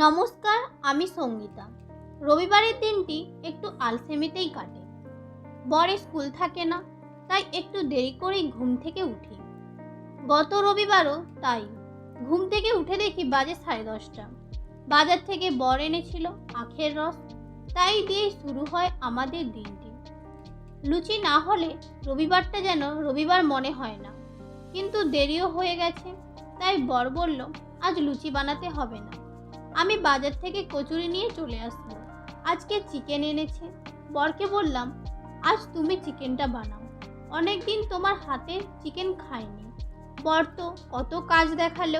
নমস্কার, আমি সঙ্গীতা। রবিবারের দিনটি একটু আলসেমিতেই কাটে। বরে স্কুল থাকে না, তাই একটু দেরি করেই ঘুম থেকে উঠি। গত রবিবারও তাই। ঘুম থেকে উঠে দেখি বাজে সাড়ে দশটা। বাজার থেকে বর এনেছিল আখের রস, তাই দিয়েই শুরু হয় আমাদের দিনটি। লুচি না হলে রবিবারটা যেন রবিবার মনে হয় না। কিন্তু দেরিও হয়ে গেছে, তাই বর বলল, আজ লুচি বানাতে হবে না। আমি বাজার থেকে কচুরি নিয়ে চলে আসব আজকে চিকেন এনেছে। বরকে বললাম, আজ তুমি চিকেনটা বানাও। অনেক দিন তোমার হাতে চিকেন খাইনি। বর তো কত কাজ দেখাল,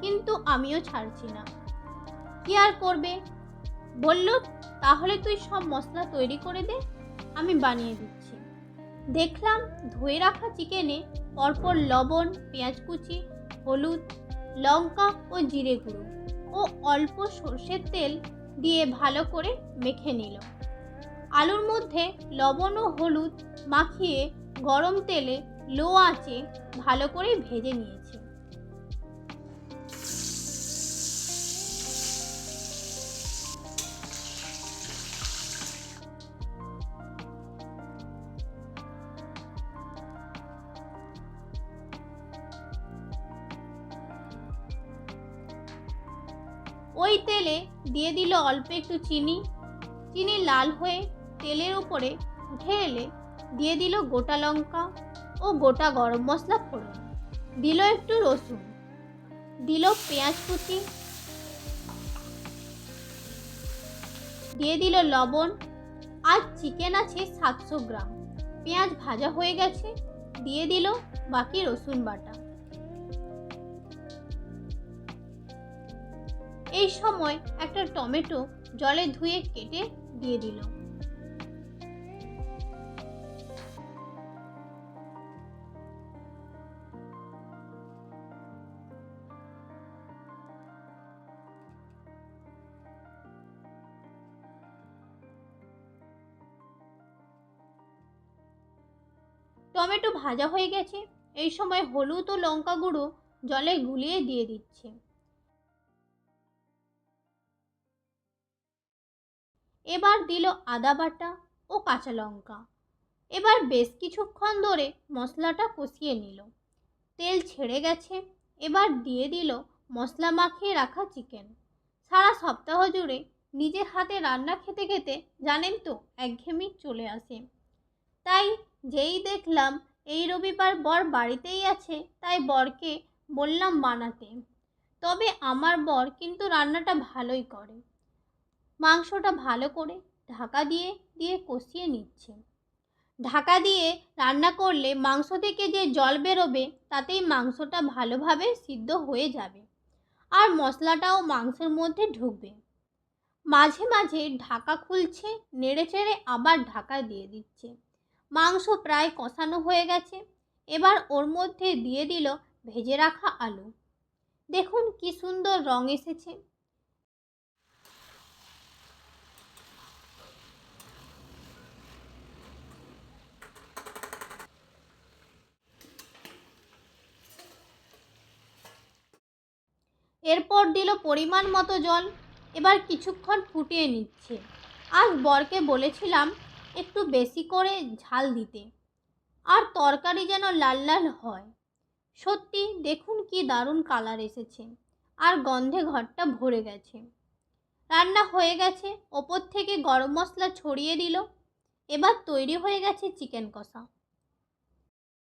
কিন্তু আমিও ছাড়ছি না। কি আর করবে? বলল, তাহলে তুই সব মশলা তৈরি করে দে, আমি বানিয়ে দিচ্ছি। দেখলাম ধুয়ে রাখা চিকেনে পরপর লবণ, পেঁয়াজ কুচি, হলুদ, লঙ্কা ও জিরে গুঁড়ো। ও অল্প সর্ষের তেল দিয়ে ভালো করে মেখে নিল। আলুর মধ্যে লবণ ও হলুদ মাখিয়ে গরম তেলে লো আঁচে ভালো করে ভেজে নিয়েছে। ওই তেলে দিয়ে দিল অল্প একটু চিনি। চিনি লাল হয়ে তেলের উপরে উঠে এলে দিয়ে দিল গোটা লঙ্কা ও গোটা গরম মশলা ফোড়ন। দিল একটু রসুন। দিল পেঁয়াজ কুচি। দিয়ে দিল লবণ। আর চিকেন আছে সাতশো গ্রাম। পেঁয়াজ ভাজা হয়ে গেছে। দিয়ে দিল বাকি রসুন বাটা। এই সময় একটা টমেটো জলে ধুয়ে কেটে দিয়ে দিল। টমেটো ভাজা হয়ে গেছে। এই সময় হলুদ ও লঙ্কা গুঁড়ো জলে গুলিয়ে দিয়ে দিচ্ছে। এবার দিল আদা বাটা ও কাঁচা লঙ্কা। এবার বেশ কিছুক্ষণ ধরে মশলাটা কষিয়ে নিল। তেল ছেড়ে গেছে, এবার দিয়ে দিল মশলা মাখিয়ে রাখা চিকেন। সারা সপ্তাহ জুড়ে নিজের হাতে রান্না খেতে খেতে, জানেন তো, একঘেয়েমি চলে আসে। তাই যেই দেখলাম এই রবিবার বর বাড়িতেই আছে, তাই বরকে বললাম বানাতে। তবে আমার বর কিন্তু রান্নাটা ভালোই করে। মাংসটা ভালো করে ঢাকা দিয়ে দিয়ে কষিয়ে নিচ্ছে। ঢাকা দিয়ে রান্না করলে মাংস থেকে যে জল বেরোবে, তাতেই মাংসটা ভালোভাবে সিদ্ধ হয়ে যাবে আর মশলাটাও মাংসের মধ্যে ঢুকবে। মাঝে মাঝে ঢাকা খুলছে, নেড়ে চেড়ে আবার ঢাকা দিয়ে দিচ্ছে। মাংস প্রায় কষানো হয়ে গেছে, এবার ওর মধ্যে দিয়ে দিল ভেজে রাখা আলু। দেখুন কি সুন্দর রং এসেছে। এরপর দিল পরিমাণ মতো জল। এবার কিছুক্ষণ ফুটিয়ে নিচ্ছে। আজ বরকে বলেছিলাম একটু বেশি করে ঝাল দিতে। আর তরকারি যেন লাল লাল হয়। সত্যি, দেখুন কি দারুণ কালার এসেছে। আর গন্ধে ঘরটা ভরে গেছে। রান্না হয়ে গেছে, ওপর থেকে গরম মশলা ছড়িয়ে দিল। এবার তৈরি হয়ে গেছে চিকেন কষা।